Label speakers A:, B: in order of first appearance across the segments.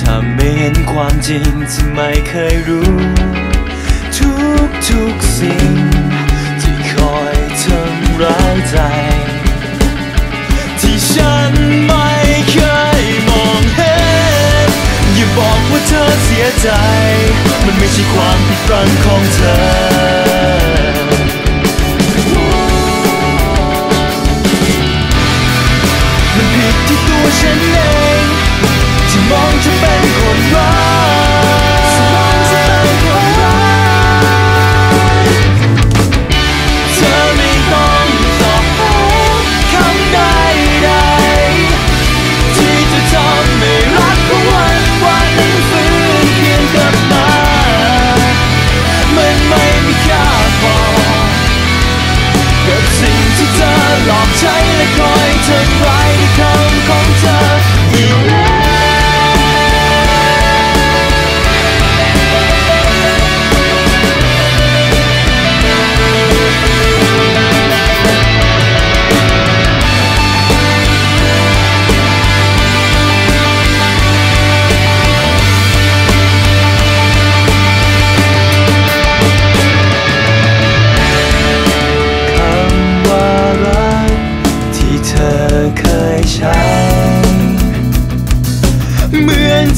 A: ทำไม่เห็นความจริงที่ไม่เคยรู้ ทุกทุกสิ่ง ที่คอยทำร้ายใจ ที่ฉันไม่เคยมองเห็น อย่าบอกว่าเธอเสียใจ มันไม่ใช่ความผิดพลั้งของเธอมันผิดที่ตัวฉันเอง ที่มอง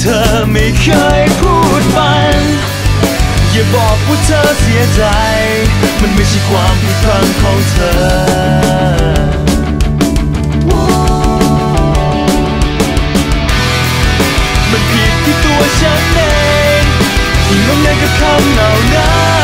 A: ธอไม่เคยพูดมัน อย่าบอกว่าเธอเสียใจ มันไม่ใช่ความผิดพลั้งของเธอมันผิดที่ตัวฉันเองที่ลงเล่นกับคำเหล่านั้น